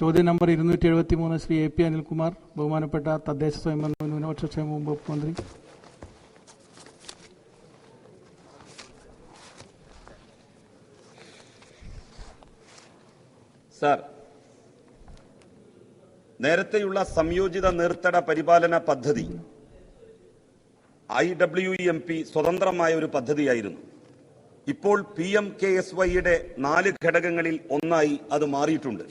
ചോദ്യം നമ്പർ ഇരുന്നൂറ്റി എഴുപത്തി മൂന്ന് ശ്രീ എ പി അനിൽകുമാർ ബഹുമാനപ്പെട്ട തദ്ദേശ സ്വയംഭരണ ന്യൂനപക്ഷ ക്ഷേമ വകുപ്പ് മന്ത്രി. സാർ നേരത്തെയുള്ള സംയോജിത നീർത്തട പരിപാലന പദ്ധതി ഐ ഡബ്ല്യു എം പി സ്വതന്ത്രമായ ഒരു പദ്ധതിയായിരുന്നു. ഇപ്പോൾ പി എം കെ എസ് വൈയുടെ നാല് ഘടകങ്ങളിൽ ഒന്നായി അത് മാറിയിട്ടുണ്ട്.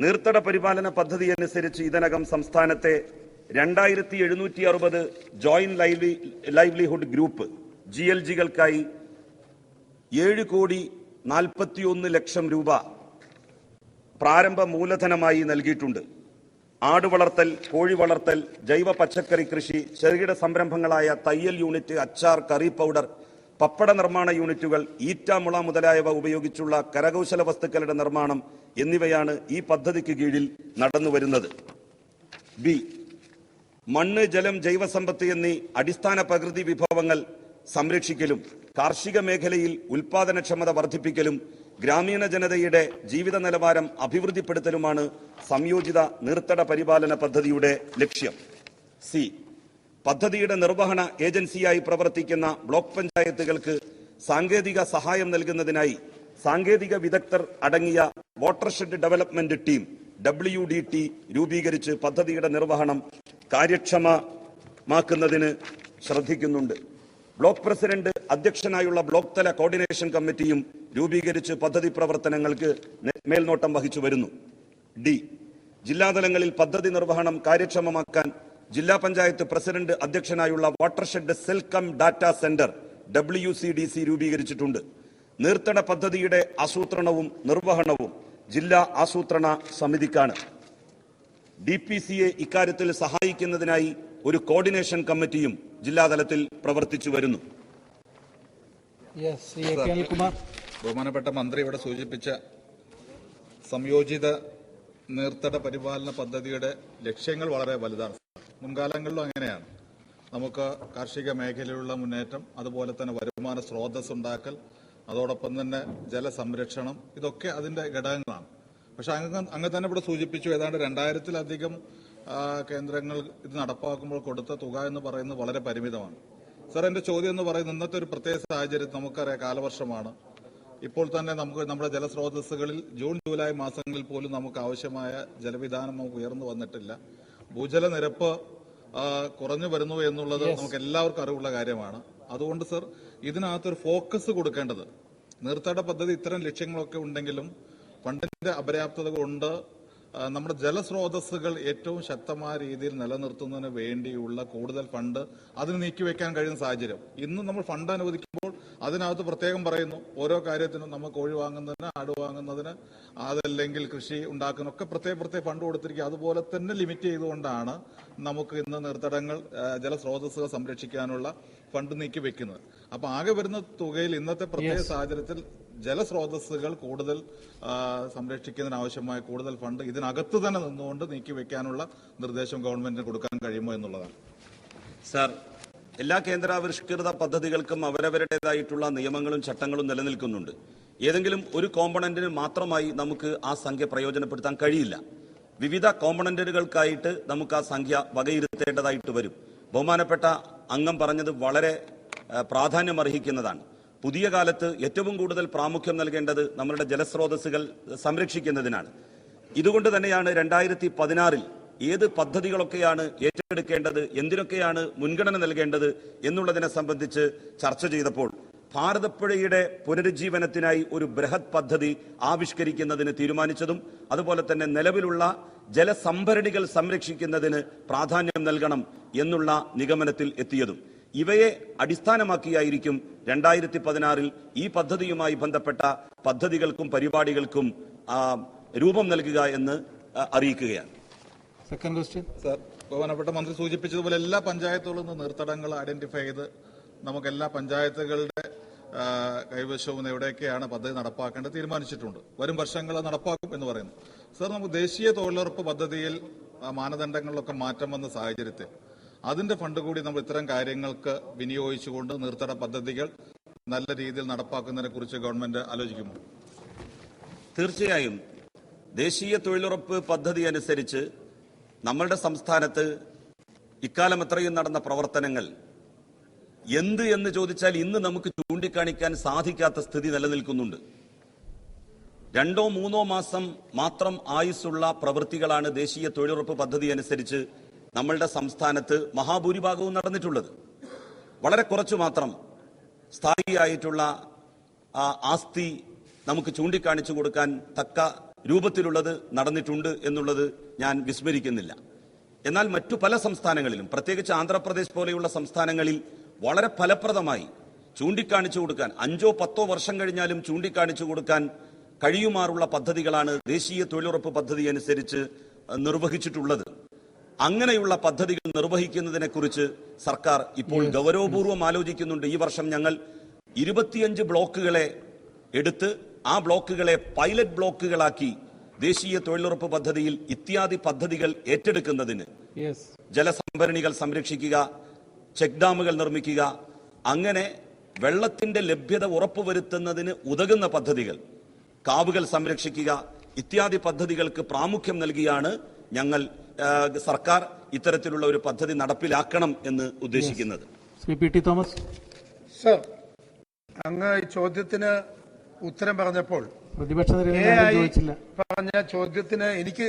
നീർത്തട പരിപാലന പദ്ധതി അനുസരിച്ച് ഇതിനകം സംസ്ഥാനത്തെ രണ്ടായിരത്തി എഴുന്നൂറ്റി അറുപത് joint lively livelihood group G L ജികൾക്കായി ഏഴ് കോടി നാൽപ്പത്തിയൊന്ന് ലക്ഷം രൂപ പ്രാരംഭ മൂലധനമായി നൽകിയിട്ടുണ്ട്. ആട് വളർത്തൽ കോഴി വളർത്തൽ ജൈവ പച്ചക്കറി കൃഷി ചെറുകിട സംരംഭങ്ങളായ തയ്യൽ യൂണിറ്റ് അച്ചാർ കറി പൗഡർ പപ്പട നിർമ്മാണ യൂണിറ്റുകൾ ഈറ്റാമുള മുതലായവ ഉപയോഗിച്ചുള്ള കരകൗശല വസ്തുക്കളുടെ നിർമ്മാണം എന്നിവയാണ് ഈ പദ്ധതിക്ക് കീഴിൽ നടന്നുവരുന്നത് ബി. മണ്ണ് ജലം ജൈവസമ്പത്ത് എന്നീ അടിസ്ഥാന പ്രകൃതി വിഭവങ്ങൾ സംരക്ഷിക്കലും കാർഷിക മേഖലയിൽ ഉൽപാദനക്ഷമത വർദ്ധിപ്പിക്കലും ഗ്രാമീണ ജനതയുടെ ജീവിത നിലവാരം അഭിവൃദ്ധിപ്പെടുത്തലുമാണ് സംയോജിത നീർത്തട പരിപാലന പദ്ധതിയുടെ ലക്ഷ്യം. സി. പദ്ധതിയുടെ നിർവഹണ ഏജൻസിയായി പ്രവർത്തിക്കുന്ന ബ്ലോക്ക് പഞ്ചായത്തുകൾക്ക് സാങ്കേതിക സഹായം നൽകുന്നതിനായി സാങ്കേതിക വിദഗ്ധർ അടങ്ങിയ watershed development team W D T രൂപീകരിച്ച് പദ്ധതിയുടെ നിർവഹണം കാര്യക്ഷമമാക്കുന്നതിന് ശ്രദ്ധിക്കുന്നുണ്ട്. ബ്ലോക്ക് പ്രസിഡന്റ് അധ്യക്ഷനായുള്ള ബ്ലോക്ക് തല കോർഡിനേഷൻ കമ്മിറ്റിയും രൂപീകരിച്ച് പദ്ധതി പ്രവർത്തനങ്ങൾക്ക് മേൽനോട്ടം വഹിച്ചു വരുന്നു. ഡി. ജില്ലാതലങ്ങളിൽ പദ്ധതി നിർവഹണം കാര്യക്ഷമമാക്കാൻ ജില്ലാ panchayat president അധ്യക്ഷനായുള്ള watershed cell cum data centre W രൂപീകരിച്ചിട്ടുണ്ട്. നീർത്തട പദ്ധതിയുടെ ആസൂത്രണവും നിർവഹണവും ജില്ലാ ആസൂത്രണ സമിതിക്കാണ്. ഡി പി സിയെ ഇക്കാര്യത്തിൽ സഹായിക്കുന്നതിനായി ഒരു കോർഡിനേഷൻ കമ്മിറ്റിയും ജില്ലാതലത്തിൽ പ്രവർത്തിച്ചു വരുന്നു. ബഹുമാനപ്പെട്ട മന്ത്രി ഇവിടെ സൂചിപ്പിച്ച സംയോജിത നീർത്തട പരിപാലന പദ്ധതിയുടെ ലക്ഷ്യങ്ങൾ വളരെ വലുതാണ്. മുൻകാലങ്ങളിലും അങ്ങനെയാണ്. നമുക്ക് കാർഷിക മേഖലയിലുള്ള മുന്നേറ്റം അതുപോലെ തന്നെ വരുമാന സ്രോതസ് ഉണ്ടാക്കൽ അതോടൊപ്പം തന്നെ ജലസംരക്ഷണം ഇതൊക്കെ അതിന്റെ ഘടകങ്ങളാണ്. പക്ഷെ അങ്ങ് അങ്ങ് തന്നെ ഇവിടെ സൂചിപ്പിച്ചു ഏതാണ്ട് രണ്ടായിരത്തിലധികം കേന്ദ്രങ്ങൾ ഇത് നടപ്പാക്കുമ്പോൾ കൊടുത്ത തുക എന്ന് പറയുന്നത് വളരെ പരിമിതമാണ്. സാർ എന്റെ ചോദ്യം എന്ന് പറയുന്നത് ഇന്നത്തെ ഒരു പ്രത്യേക സാഹചര്യം നമുക്കറിയാം കാലവർഷമാണ്. ഇപ്പോൾ തന്നെ നമുക്ക് നമ്മുടെ ജലസ്രോതസ്സുകളിൽ ജൂൺ ജൂലൈ മാസങ്ങളിൽ പോലും നമുക്ക് ആവശ്യമായ ജലവിധാനം നമുക്ക് ഉയർന്നു വന്നിട്ടില്ല. ഭൂജല നിരപ്പ് കുറഞ്ഞു വരുന്നു എന്നുള്ളത് നമുക്ക് എല്ലാവർക്കും അറിവുള്ള കാര്യമാണ്. അതുകൊണ്ട് സർ ഇതിനകത്തൊരു ഫോക്കസ് കൊടുക്കേണ്ടത്. നീർത്താട പദ്ധതി ഇത്തരം ലക്ഷ്യങ്ങളൊക്കെ ഉണ്ടെങ്കിലും ഫണ്ടിന്റെ അപര്യാപ്തത കൊണ്ട് നമ്മുടെ ജലസ്രോതസ്സുകൾ ഏറ്റവും ശക്തമായ രീതിയിൽ നിലനിർത്തുന്നതിന് വേണ്ടിയുള്ള കൂടുതൽ ഫണ്ട് അതിന് നീക്കിവെക്കാൻ കഴിയുന്ന സാഹചര്യം. ഇന്ന് നമ്മൾ ഫണ്ട് അനുവദിക്കുമ്പോൾ അതിനകത്ത് പ്രത്യേകം പറയുന്നു ഓരോ കാര്യത്തിനും നമുക്ക് കോഴി വാങ്ങുന്നതിന് ആട് വാങ്ങുന്നതിന് അതല്ലെങ്കിൽ കൃഷി ഉണ്ടാക്കുന്നൊക്കെ പ്രത്യേക പ്രത്യേക ഫണ്ട് കൊടുത്തിരിക്കുക. അതുപോലെ തന്നെ ലിമിറ്റ് ചെയ്തുകൊണ്ടാണ് നമുക്ക് ഇന്ന് നിർത്തടങ്ങൾ ജലസ്രോതസ്സുകൾ സംരക്ഷിക്കാനുള്ള ഫണ്ട് നീക്കി വെക്കുന്നത് അപ്പൊ ആകെ വരുന്ന തുകയിൽ ഇന്നത്തെ പ്രത്യേക സാഹചര്യത്തിൽ ജലസ്രോതസ്സുകൾ കൂടുതൽ സംരക്ഷിക്കുന്നതിനാവശ്യമായ കൂടുതൽ ഫണ്ട് ഇതിനകത്ത് തന്നെ നിന്നുകൊണ്ട് നീക്കി വെക്കാനുള്ള നിർദ്ദേശം ഗവൺമെന്റിന് കൊടുക്കാൻ കഴിയുമോ എന്നുള്ളതാണ്. സാർ എല്ലാ കേന്ദ്രാവിഷ്കൃത പദ്ധതികൾക്കും അവരവരുടേതായിട്ടുള്ള നിയമങ്ങളും ചട്ടങ്ങളും നിലനിൽക്കുന്നുണ്ട്. ഏതെങ്കിലും ഒരു കോമ്പണന്റിന് മാത്രമായി നമുക്ക് ആ സംഖ്യ പ്രയോജനപ്പെടുത്താൻ കഴിയില്ല. വിവിധ കോമ്പണന്റുകൾക്കായിട്ട് നമുക്ക് ആ സംഖ്യ വകയിരുത്തേണ്ടതായിട്ട് വരും. ബഹുമാനപ്പെട്ട അംഗം പറഞ്ഞത് വളരെ പ്രാധാന്യമർഹിക്കുന്നതാണ്. പുതിയ കാലത്ത് ഏറ്റവും കൂടുതൽ പ്രാമുഖ്യം നൽകേണ്ടത് നമ്മളുടെ ജലസ്രോതസ്സുകൾ സംരക്ഷിക്കുന്നതിനാണ്. ഇതുകൊണ്ട് തന്നെയാണ് രണ്ടായിരത്തി പതിനാറിൽ ഏത് പദ്ധതികളൊക്കെയാണ് ഏറ്റെടുക്കേണ്ടത് എന്തിനൊക്കെയാണ് മുൻഗണന നൽകേണ്ടത് എന്നുള്ളതിനെ സംബന്ധിച്ച് ചർച്ച ചെയ്തപ്പോൾ ഭാരതപ്പുഴയുടെ പുനരുജ്ജീവനത്തിനായി ഒരു ബൃഹത് പദ്ധതി ആവിഷ്കരിക്കുന്നതിന് തീരുമാനിച്ചതും അതുപോലെ തന്നെ നിലവിലുള്ള ജലസംഭരണികൾ സംരക്ഷിക്കുന്നതിന് പ്രാധാന്യം നൽകണം എന്നുള്ള നിഗമനത്തിൽ എത്തിയതും. ഇവയെ അടിസ്ഥാനമാക്കിയായിരിക്കും രണ്ടായിരത്തി പതിനാറിൽ ഈ പദ്ധതിയുമായി ബന്ധപ്പെട്ട പദ്ധതികൾക്കും പരിപാടികൾക്കും രൂപം നൽകുക എന്ന് അറിയിക്കുകയാണ്. സെക്കൻഡ് ക്വസ്റ്റ്യൻ സർ ബഹുമാനപ്പെട്ട മന്ത്രി സൂചിപ്പിച്ചതുപോലെ എല്ലാ പഞ്ചായത്തുകളിൽ നിന്ന് നീർത്തടങ്ങൾ ഐഡന്റിഫൈ ചെയ്ത് നമുക്ക് എല്ലാ പഞ്ചായത്തുകളുടെ കൈവശവും എവിടെയൊക്കെയാണ് പദ്ധതി നടപ്പാക്കേണ്ടത് തീരുമാനിച്ചിട്ടുണ്ട്. വരും വർഷങ്ങൾ നടപ്പാക്കും എന്ന് പറയുന്നു. സർ നമുക്ക് ദേശീയ തൊഴിലുറപ്പ് പദ്ധതിയിൽ മാനദണ്ഡങ്ങളിലൊക്കെ മാറ്റം വന്ന സാഹചര്യത്തിൽ അതിന്റെ ഫണ്ട് കൂടി നമ്മൾ ഇത്തരം കാര്യങ്ങൾക്ക് വിനിയോഗിച്ചുകൊണ്ട് നീർത്തട പദ്ധതികൾ നല്ല രീതിയിൽ നടപ്പാക്കുന്നതിനെ കുറിച്ച് ഗവൺമെന്റ് ആലോചിക്കുമോ? തീർച്ചയായും. ദേശീയ തൊഴിലുറപ്പ് പദ്ധതി അനുസരിച്ച് നമ്മളുടെ സംസ്ഥാനത്ത് ഇക്കാലം അത്രയും നടന്ന പ്രവർത്തനങ്ങൾ എന്ത് എന്ന് ചോദിച്ചാൽ ഇന്ന് നമുക്ക് ചൂണ്ടിക്കാണിക്കാൻ സാധിക്കാത്ത സ്ഥിതി നിലനിൽക്കുന്നുണ്ട്. രണ്ടോ മൂന്നോ മാസം മാത്രം ആയുസ്സുള്ള പ്രവൃത്തികളാണ് ദേശീയ തൊഴിലുറപ്പ് പദ്ധതി അനുസരിച്ച് നമ്മളുടെ സംസ്ഥാനത്ത് മഹാഭൂരിഭാഗവും നടന്നിട്ടുള്ളത്. വളരെ കുറച്ചു മാത്രം സ്ഥായിയായിട്ടുള്ള ആസ്തി നമുക്ക് ചൂണ്ടിക്കാണിച്ചു കൊടുക്കാൻ തക്ക രൂപത്തിലുള്ളത് നടന്നിട്ടുണ്ട് എന്നുള്ളത് ഞാൻ വിസ്മരിക്കുന്നില്ല. എന്നാൽ മറ്റു പല സംസ്ഥാനങ്ങളിലും പ്രത്യേകിച്ച് ആന്ധ്രാപ്രദേശ് പോലെയുള്ള സംസ്ഥാനങ്ങളിൽ വളരെ ഫലപ്രദമായി ചൂണ്ടിക്കാണിച്ചു കൊടുക്കാൻ അഞ്ചോ പത്തോ വർഷം കഴിഞ്ഞാലും ചൂണ്ടിക്കാണിച്ചു കൊടുക്കാൻ കഴിയുമാറുള്ള പദ്ധതികളാണ് ദേശീയ തൊഴിലുറപ്പ് പദ്ധതി അനുസരിച്ച് നിർവഹിച്ചിട്ടുള്ളത്. അങ്ങനെയുള്ള പദ്ധതികൾ നിർവഹിക്കുന്നതിനെ കുറിച്ച് സർക്കാർ ഇപ്പോൾ ഗൗരവപൂർവം ആലോചിക്കുന്നുണ്ട്. ഈ വർഷം ഞങ്ങൾ ഇരുപത്തിയഞ്ച് ബ്ലോക്കുകളെ എടുത്ത് ആ ബ്ലോക്കുകളെ പൈലറ്റ് ബ്ലോക്കുകളാക്കി ദേശീയ തൊഴിലുറപ്പ് പദ്ധതിയിൽ ഇത്യാദി പദ്ധതികൾ ഏറ്റെടുക്കുന്നതിന് ജലസംഭരണികൾ സംരക്ഷിക്കുക ചെക്ക് ഡാമുകൾ നിർമ്മിക്കുക അങ്ങനെ വെള്ളത്തിന്റെ ലഭ്യത ഉറപ്പുവരുത്തുന്നതിന് ഉതകുന്ന പദ്ധതികൾ കാവുകൾ സംരക്ഷിക്കുക ഇത്യാദി പദ്ധതികൾക്ക് പ്രാമുഖ്യം നൽകിയാണ് ഞങ്ങൾ സർക്കാർ ഇത്തരത്തിലുള്ള ഒരു പദ്ധതി നടപ്പിലാക്കണം എന്ന് ഉദ്ദേശിക്കുന്നത്. Shri P T Thomas sir അങ്ങ് ഈ ചോദ്യത്തിന് ഉത്തരം പറഞ്ഞപ്പോൾ പ്രതിപക്ഷ പറഞ്ഞ ചോദ്യത്തിന് എനിക്ക്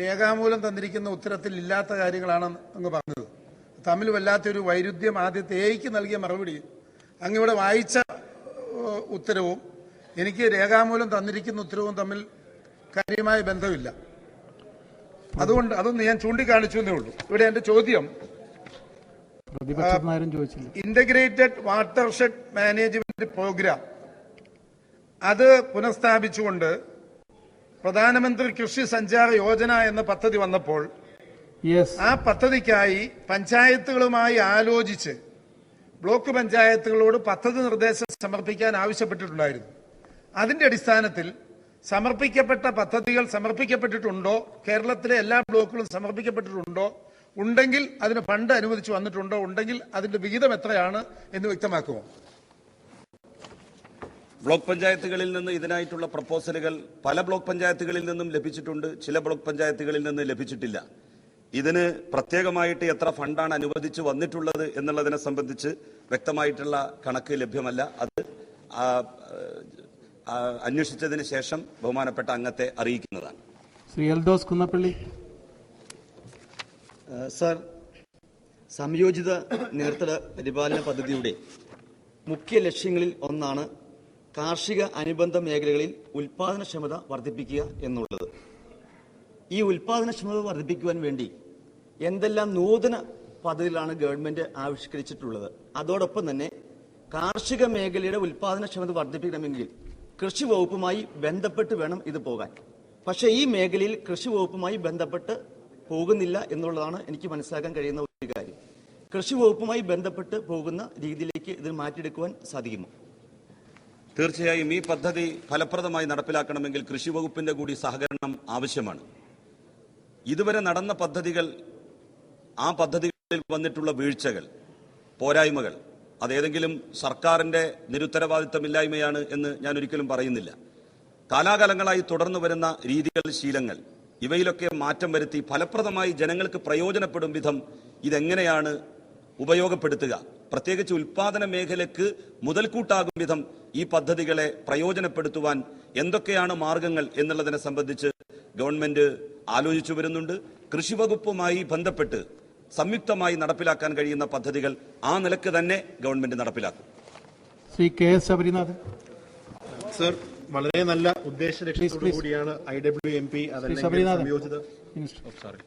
രേഖാമൂലം തന്നിരിക്കുന്ന ഉത്തരത്തിൽ ഇല്ലാത്ത കാര്യങ്ങളാണ് അങ്ങ് പറഞ്ഞത്. തമ്മിൽ വല്ലാത്തൊരു വൈരുദ്ധ്യം ആദ്യത്തെ എയ്ക്ക് നൽകിയ മറുപടി അങ്ങിവിടെ വായിച്ച ഉത്തരവും എനിക്ക് രേഖാമൂലം തന്നിരിക്കുന്ന ഉത്തരവും തമ്മിൽ കാര്യമായ ബന്ധമില്ല. അതുകൊണ്ട് അതൊന്ന് ഞാൻ ചൂണ്ടിക്കാണിച്ചു എന്നേ ഉള്ളൂ. ഇവിടെ എന്റെ ചോദ്യം integrated watershed management programme അത് പുനഃസ്ഥാപിച്ചുകൊണ്ട് പ്രധാനമന്ത്രി കൃഷി സഞ്ചാര യോജന എന്ന പദ്ധതി വന്നപ്പോൾ ആ പദ്ധതിക്കായി പഞ്ചായത്തുകളുമായി ആലോചിച്ച് ബ്ലോക്ക് പഞ്ചായത്തുകളോട് പദ്ധതി നിർദ്ദേശം സമർപ്പിക്കാൻ ആവശ്യപ്പെട്ടിട്ടുണ്ടായിരുന്നു. അതിന്റെ അടിസ്ഥാനത്തിൽ സമർപ്പിക്കപ്പെട്ട പദ്ധതികൾ സമർപ്പിക്കപ്പെട്ടിട്ടുണ്ടോ? കേരളത്തിലെ എല്ലാ ബ്ലോക്കുകളും സമർപ്പിക്കപ്പെട്ടിട്ടുണ്ടോ? ഉണ്ടെങ്കിൽ അതിന് ഫണ്ട് അനുവദിച്ചു വന്നിട്ടുണ്ടോ? ഉണ്ടെങ്കിൽ അതിന്റെ വിഹിതം എത്രയാണ് എന്ന് വ്യക്തമാക്കുമോ? ബ്ലോക്ക് പഞ്ചായത്തുകളിൽ നിന്ന് ഇതിനായിട്ടുള്ള പ്രപ്പോസലുകൾ പല ബ്ലോക്ക് പഞ്ചായത്തുകളിൽ നിന്നും ലഭിച്ചിട്ടുണ്ട്. ചില ബ്ലോക്ക് പഞ്ചായത്തുകളിൽ നിന്ന് ലഭിച്ചിട്ടില്ല. ഇതിന് പ്രത്യേകമായിട്ട് എത്ര ഫണ്ടാണ് അനുവദിച്ചു വന്നിട്ടുള്ളത് എന്നുള്ളതിനെ സംബന്ധിച്ച് വ്യക്തമായിട്ടുള്ള കണക്ക് ലഭ്യമല്ല. അത് അന്വേഷിച്ചതിന് ശേഷം ബഹുമാനപ്പെട്ട അംഗത്തെ അറിയിക്കുന്നതാണ്. ശ്രീ എൽദോസ് കുന്നപ്പള്ളി. സർ സംയോജിത നീർത്തട പരിപാലന പദ്ധതിയുടെ മുഖ്യ ലക്ഷ്യങ്ങളിൽ ഒന്നാണ് കാർഷിക അനുബന്ധ മേഖലകളിൽ ഉൽപാദനക്ഷമത വർദ്ധിപ്പിക്കുക എന്നുള്ളത്. ഈ ഉൽപാദനക്ഷമത വർദ്ധിപ്പിക്കുവാൻ വേണ്ടി എന്തെല്ലാം നൂതന പദ്ധതികളാണ് ഗവൺമെന്റ് ആവിഷ്കരിച്ചിട്ടുള്ളത്. അതോടൊപ്പം തന്നെ കാർഷിക മേഖലയുടെ ഉൽപാദനക്ഷമത വർദ്ധിപ്പിക്കണമെങ്കിൽ കൃഷി വകുപ്പുമായി ബന്ധപ്പെട്ട് വേണം ഇത് പോകാൻ. പക്ഷേ ഈ മേഖലയിൽ കൃഷി വകുപ്പുമായി ബന്ധപ്പെട്ട് പോകുന്നില്ല എന്നുള്ളതാണ് എനിക്ക് മനസ്സിലാക്കാൻ കഴിയുന്ന ഒരു കാര്യം. കൃഷി വകുപ്പുമായി ബന്ധപ്പെട്ട് പോകുന്ന രീതിയിലേക്ക് ഇത് മാറ്റിയെടുക്കുവാൻ സാധിക്കുമോ? തീർച്ചയായും ഈ പദ്ധതി ഫലപ്രദമായി നടപ്പിലാക്കണമെങ്കിൽ കൃഷി വകുപ്പിന്റെ കൂടി സഹകരണം ആവശ്യമാണ്. ഇതുവരെ നടന്ന പദ്ധതികൾ ആ പദ്ധതികളിൽ വന്നിട്ടുള്ള വീഴ്ചകൾ പോരായ്മകൾ അതേതെങ്കിലും സർക്കാരിന്റെ നിരുത്തരവാദിത്തമില്ലായ്മയാണ് എന്ന് ഞാൻ ഒരിക്കലും പറയുന്നില്ല. കാലാകാലങ്ങളായി തുടർന്നു വരുന്ന രീതികൾ ശീലങ്ങൾ ഇവയിലൊക്കെ മാറ്റം വരുത്തി ഫലപ്രദമായി ജനങ്ങൾക്ക് പ്രയോജനപ്പെടും വിധം ഇതെങ്ങനെയാണ് ഉപയോഗപ്പെടുത്തുക? പ്രത്യേകിച്ച് ഉൽപാദന മേഖലയ്ക്ക് മുതൽക്കൂട്ടാകും വിധം ഈ പദ്ധതികളെ പ്രയോജനപ്പെടുത്തുവാൻ എന്തൊക്കെയാണ് മാർഗങ്ങൾ എന്നുള്ളതിനെ സംബന്ധിച്ച് ഗവൺമെന്റ് ആലോചിച്ചു വരുന്നുണ്ട്. കൃഷിവകുപ്പുമായി ബന്ധപ്പെട്ട് സംയുക്തമായി നടപ്പിലാക്കാൻ കഴിയുന്ന പദ്ധതികൾ ആ നിലയ്ക്ക് തന്നെ ഗവൺമെന്റ് നടപ്പിലാക്കും. Shri K S Sabarinath sir വളരെ നല്ല ഉദ്ദേശ ലക്ഷ്യത്തോടു കൂടിയാണ് ഐ ഡബ്ല്യു എം പി. സംയോജിത സോറി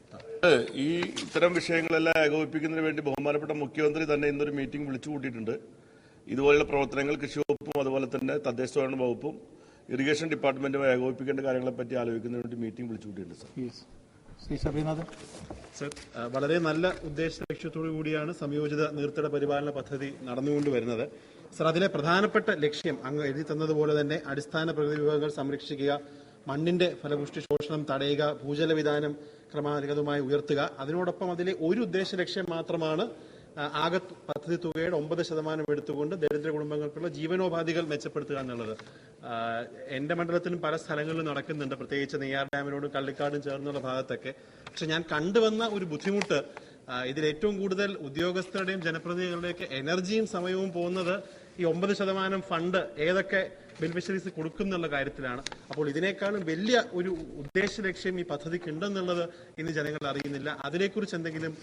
ഈ ഇത്തരം വിഷയങ്ങളെല്ലാം ഏകോപിപ്പിക്കുന്നതിന് വേണ്ടി ബഹുമാനപ്പെട്ട മുഖ്യമന്ത്രി തന്നെ ഇന്നൊരു മീറ്റിംഗ് വിളിച്ചു കൂട്ടിയിട്ടുണ്ട്. ഇതുപോലെയുള്ള പ്രവർത്തനങ്ങൾ കൃഷി വകുപ്പും അതുപോലെ തന്നെ തദ്ദേശ സ്വയംഭരണ വകുപ്പും ഇറിഗേഷൻ ഡിപ്പാർട്ട്മെന്റുമായി ഏകോപിപ്പിക്കേണ്ട കാര്യങ്ങളെപ്പറ്റി ആലോചിക്കുന്നതിന് വേണ്ടി മീറ്റിംഗ് വിളിച്ചു കൂട്ടിയിട്ടുണ്ട് സർ. ശ്രീ ശബരിനാഥൻ വളരെ നല്ല ഉദ്ദേശ ലക്ഷ്യത്തോടു കൂടിയാണ് സംയോജിത നീർത്തട പരിപാലന പദ്ധതി നടന്നുകൊണ്ട് വരുന്നത്. സർ അതിലെ പ്രധാനപ്പെട്ട ലക്ഷ്യം അങ്ങ് എഴുതി തന്നതുപോലെ തന്നെ അടിസ്ഥാന പ്രകൃതി വിഭവങ്ങൾ സംരക്ഷിക്കുക മണ്ണിന്റെ ഫലപുഷ്ടി ശോഷണം തടയുക ഭൂജല വിധാനം ക്രമാനുഗതമായി ഉയർത്തുക. അതിനോടൊപ്പം അതിലെ ഒരു ഉദ്ദേശ ലക്ഷ്യം മാത്രമാണ് ആകെ പദ്ധതി തുകയുടെ ഒമ്പത് ശതമാനം എടുത്തുകൊണ്ട് ദരിദ്ര കുടുംബങ്ങൾക്കുള്ള ജീവനോപാധികൾ മെച്ചപ്പെടുത്തുക എന്നുള്ളത്. എന്റെ മണ്ഡലത്തിലും പല സ്ഥലങ്ങളിലും നടക്കുന്നുണ്ട്. പ്രത്യേകിച്ച് നെയ്യാർ ഡാമിനോടും കള്ളിക്കാടും ചേർന്നുള്ള ഭാഗത്തൊക്കെ. പക്ഷെ ഞാൻ കണ്ടുവന്ന ഒരു ബുദ്ധിമുട്ട് ഇതിൽ ഏറ്റവും കൂടുതൽ ഉദ്യോഗസ്ഥരുടെയും ജനപ്രതിനിധികളുടെയൊക്കെ എനർജിയും സമയവും പോകുന്നത് ഈ ഒമ്പത് ശതമാനം ഫണ്ട് ഏതൊക്കെ ബെനിഫിഷ്യറീസ് കൊടുക്കും എന്നുള്ള കാര്യത്തിലാണ്. അപ്പോൾ ഇതിനേക്കാളും വലിയ ഒരു ഉദ്ദേശ ലക്ഷ്യം ഈ പദ്ധതിക്ക് ഉണ്ടെന്നുള്ളത് ഇന്ന് ജനങ്ങൾ അറിയുന്നില്ല. അതിനെക്കുറിച്ച് എന്തെങ്കിലും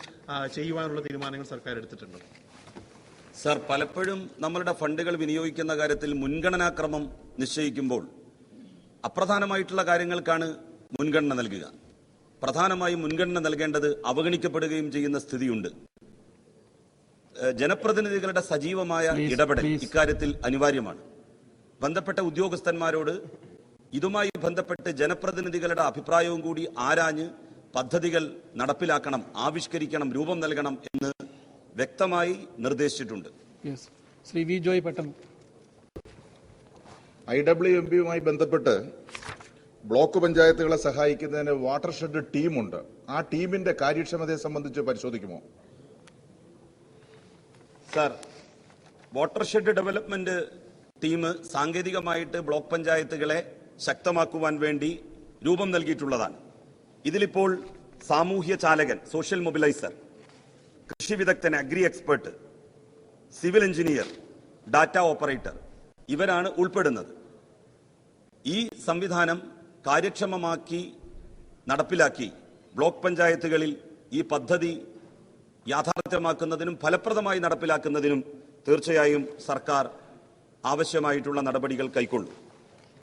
ചെയ്യുവാനുള്ള തീരുമാനങ്ങൾ സർക്കാർ എടുത്തിട്ടുണ്ടോ? സർ പലപ്പോഴും നമ്മളുടെ ഫണ്ടുകൾ വിനിയോഗിക്കുന്ന കാര്യത്തിൽ മുൻഗണനാക്രമം നിശ്ചയിക്കുമ്പോൾ അപ്രധാനമായിട്ടുള്ള കാര്യങ്ങൾക്കാണ് മുൻഗണന നൽകുക. പ്രധാനമായും മുൻഗണന നൽകേണ്ടത് അവഗണിക്കപ്പെടുകയും ചെയ്യുന്ന സ്ഥിതിയുണ്ട്. ജനപ്രതിനിധികളുടെ സജീവമായ ഇടപെടൽ. ഇക്കാര്യത്തിൽ അനിവാര്യമാണ്. ബന്ധപ്പെട്ട ഉദ്യോഗസ്ഥന്മാരോട് ഇതുമായി ബന്ധപ്പെട്ട് ജനപ്രതിനിധികളുടെ അഭിപ്രായവും കൂടി ആരാഞ്ഞ് പദ്ധതികൾ നടപ്പിലാക്കണം ആവിഷ്കരിക്കണം രൂപം നൽകണം എന്ന് വ്യക്തമായി നിർദ്ദേശിച്ചിട്ടുണ്ട്. യെസ് ശ്രീ വി ജോയ് പെട്ടെന്ന്. ഐ ഡബ്ല്യു എം പിയുമായി ബന്ധപ്പെട്ട് ബ്ലോക്ക് പഞ്ചായത്തുകളെ സഹായിക്കുന്നതിന് വാട്ടർ ഷെഡ് ടീമുണ്ട്. ആ ടീമിന്റെ കാര്യക്ഷമതയെ സംബന്ധിച്ച് പരിശോധിക്കുമോ? സാർ വാട്ടർഷെഡ് ഡെവലപ്മെന്റ് ടീം സാങ്കേതികമായിട്ട് ബ്ലോക്ക് പഞ്ചായത്തുകളെ ശക്തമാക്കുവാൻ വേണ്ടി രൂപം നൽകിയിട്ടുള്ളതാണ്. ഇതിലിപ്പോൾ സാമൂഹ്യ ചാലകൻ സോഷ്യൽ മൊബിലൈസർ കൃഷി വിദഗ്ധൻ agri expert civil engineer data operator ഇവരാണ് ഉൾപ്പെടുന്നത്. ഈ സംവിധാനം കാര്യക്ഷമമാക്കി നടപ്പിലാക്കി ബ്ലോക്ക് പഞ്ചായത്തുകളിൽ ഈ പദ്ധതി യാഥാർത്ഥ്യമാക്കുന്നതിനും ഫലപ്രദമായി നടപ്പിലാക്കുന്നതിനും തീർച്ചയായും സർക്കാർ ആവശ്യമായിട്ടുള്ള നടപടികൾ കൈക്കൊള്ളും.